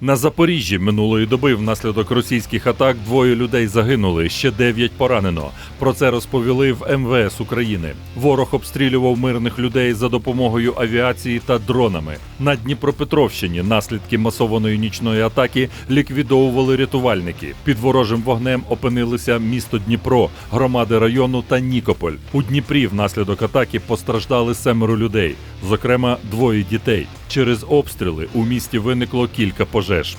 На Запоріжжі минулої доби внаслідок російських атак двоє людей загинули, ще дев'ять поранено. Про це розповіли в МВС України. Ворог обстрілював мирних людей за допомогою авіації та дронами. На Дніпропетровщині наслідки масованої нічної атаки ліквідовували рятувальники. Під ворожим вогнем опинилися місто Дніпро, громади району та Нікополь. У Дніпрі внаслідок атаки постраждали семеро людей, зокрема двоє дітей. Через обстріли у місті виникло кілька пожеж.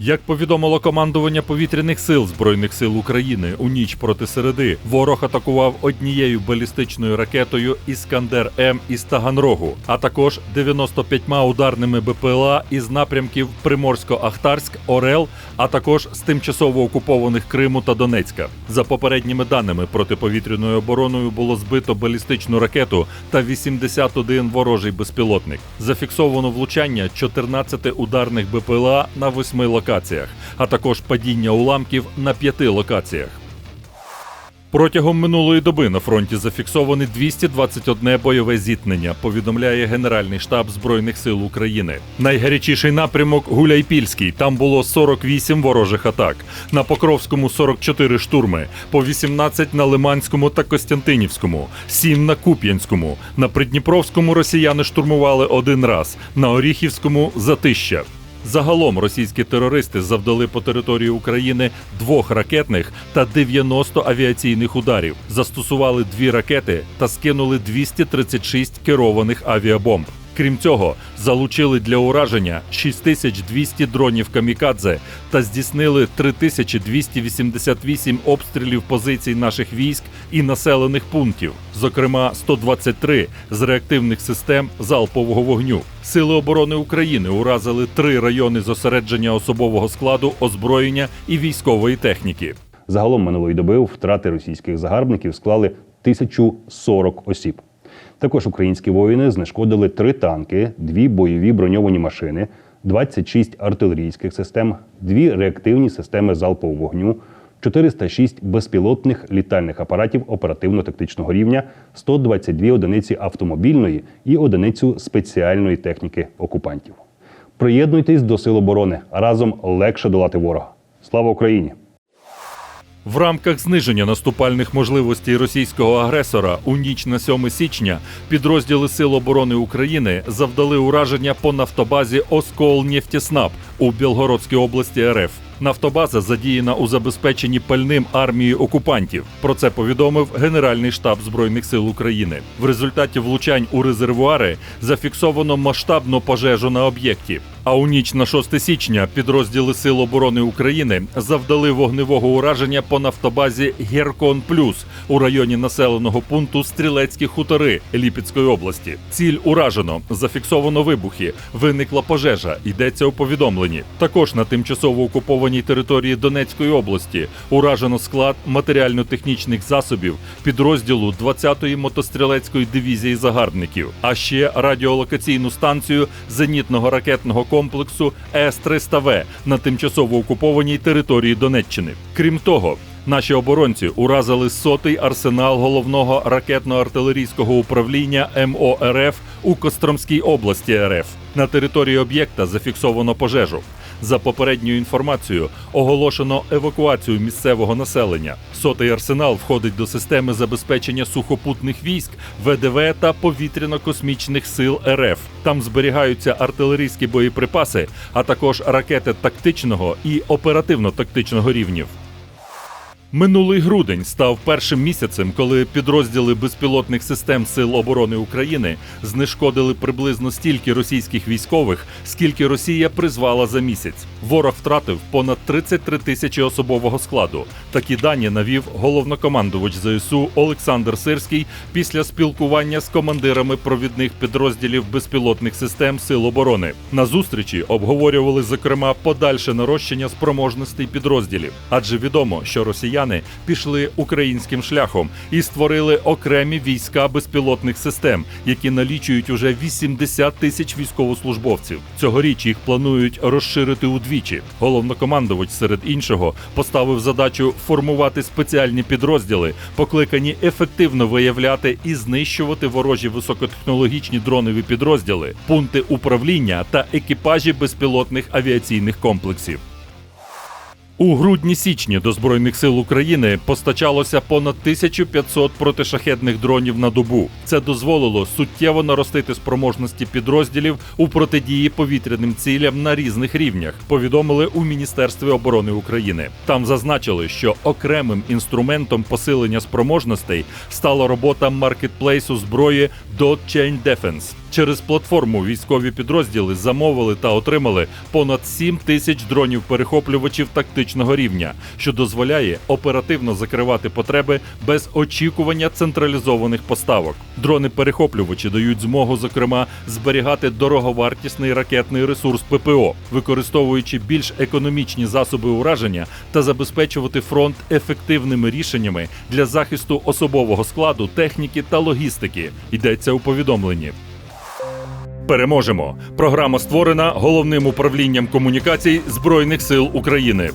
Як повідомило командування повітряних сил Збройних сил України у ніч проти середи, ворог атакував однією балістичною ракетою Іскандер М із Таганрогу, а також 95 ударними БПЛА із напрямків Приморсько-Ахтарськ, Орел, а також з тимчасово окупованих Криму та Донецька. За попередніми даними протиповітряною обороною було збито балістичну ракету та 81 ворожий безпілотник. Зафіксовано влучання 14 ударних БПЛА на 8 локаціях, а також падіння уламків на 5 локаціях. Протягом минулої доби на фронті зафіксоване 221 бойове зіткнення, повідомляє Генеральний штаб Збройних сил України. Найгарячіший напрямок Гуляйпільський. Там було 48 ворожих атак. На Покровському 44 штурми, по 18 на Лиманському та Костянтинівському, 7 на Куп'янському. На Придніпровському росіяни штурмували один раз, на Оріхівському затища. Загалом російські терористи завдали по території України двох ракетних та 90 авіаційних ударів, застосували дві ракети та скинули 236 керованих авіабомб. Крім цього, залучили для ураження 6200 дронів камікадзе та здійснили 3288 обстрілів позицій наших військ і населених пунктів, зокрема 123 з реактивних систем залпового вогню. Сили оборони України уразили три райони зосередження особового складу, озброєння і військової техніки. Загалом минулої доби втрати російських загарбників склали 1040 осіб. Також українські воїни знешкодили три танки, дві бойові броньовані машини, 26 артилерійських систем, дві реактивні системи залпового вогню, 406 безпілотних літальних апаратів оперативно-тактичного рівня, 122 одиниці автомобільної і одиницю спеціальної техніки окупантів. Приєднуйтесь до Сил оборони разом легше долати ворога. Слава Україні! В рамках зниження наступальних можливостей російського агресора у ніч на 7 січня підрозділи Сил оборони України завдали ураження по нафтобазі Оскол Нефтєснаб у Білгородській області РФ. Нафтобаза задіяна у забезпеченні пальним армії окупантів. Про це повідомив Генеральний штаб Збройних сил України. В результаті влучань у резервуари зафіксовано масштабну пожежу на об'єкті. А у ніч на 6 січня підрозділи Сил оборони України завдали вогневого ураження по нафтобазі Геркон Плюс у районі населеного пункту Стрілецькі хутори Ліпецької області. Ціль уражено, зафіксовано вибухи, виникла пожежа. Йдеться у повідомленні. Також на тимчасово окупованій території Донецької області уражено склад матеріально-технічних засобів підрозділу 20-ї мотострілецької дивізії загарбників, а ще радіолокаційну станцію зенітного ракетного комплексу С-300В на тимчасово окупованій території Донеччини. Крім того, Наші оборонці уразили сотий арсенал головного ракетно-артилерійського управління МОРФ у Костромській області РФ. На території об'єкта зафіксовано пожежу. За попередньою інформацією, оголошено евакуацію місцевого населення. Сотий арсенал входить до системи забезпечення сухопутних військ, ВДВ та повітряно-космічних сил РФ. Там зберігаються артилерійські боєприпаси, а також ракети тактичного і оперативно-тактичного рівнів. Минулий грудень став першим місяцем, коли підрозділи безпілотних систем Сил оборони України знешкодили приблизно стільки російських військових, скільки Росія призвала за місяць. Ворог втратив понад 33 тисячі особового складу. Такі дані навів головнокомандувач ЗСУ Олександр Сирський після спілкування з командирами провідних підрозділів безпілотних систем Сил оборони. На зустрічі обговорювали зокрема подальше нарощення спроможностей підрозділів, адже відомо, що росіяни росіяни пішли українським шляхом і створили окремі війська безпілотних систем, які налічують уже 80 тисяч військовослужбовців. Цьогоріч їх планують розширити удвічі. Головнокомандувач серед іншого поставив задачу формувати спеціальні підрозділи, покликані ефективно виявляти і знищувати ворожі високотехнологічні дронові підрозділи, пункти управління та екіпажі безпілотних авіаційних комплексів. У грудні-січні до збройних сил України постачалося понад 1500 протишахедних дронів на добу. Це дозволило суттєво наростити спроможності підрозділів у протидії повітряним цілям на різних рівнях. Повідомили у Міністерстві оборони України. Там зазначили, що окремим інструментом посилення спроможностей стала робота маркетплейсу зброї Chain Defense. Через платформу військові підрозділи замовили та отримали понад 7 тисяч дронів-перехоплювачів тактичного рівня, що дозволяє оперативно закривати потреби без очікування централізованих поставок. Дрони-перехоплювачі дають змогу, зокрема, зберігати дороговартісний ракетний ресурс ППО, використовуючи більш економічні засоби ураження та забезпечувати фронт ефективними рішеннями для захисту особового складу, техніки та логістики. Йдеться у повідомленні. Переможемо. Програма створена головним управлінням комунікацій Збройних сил України.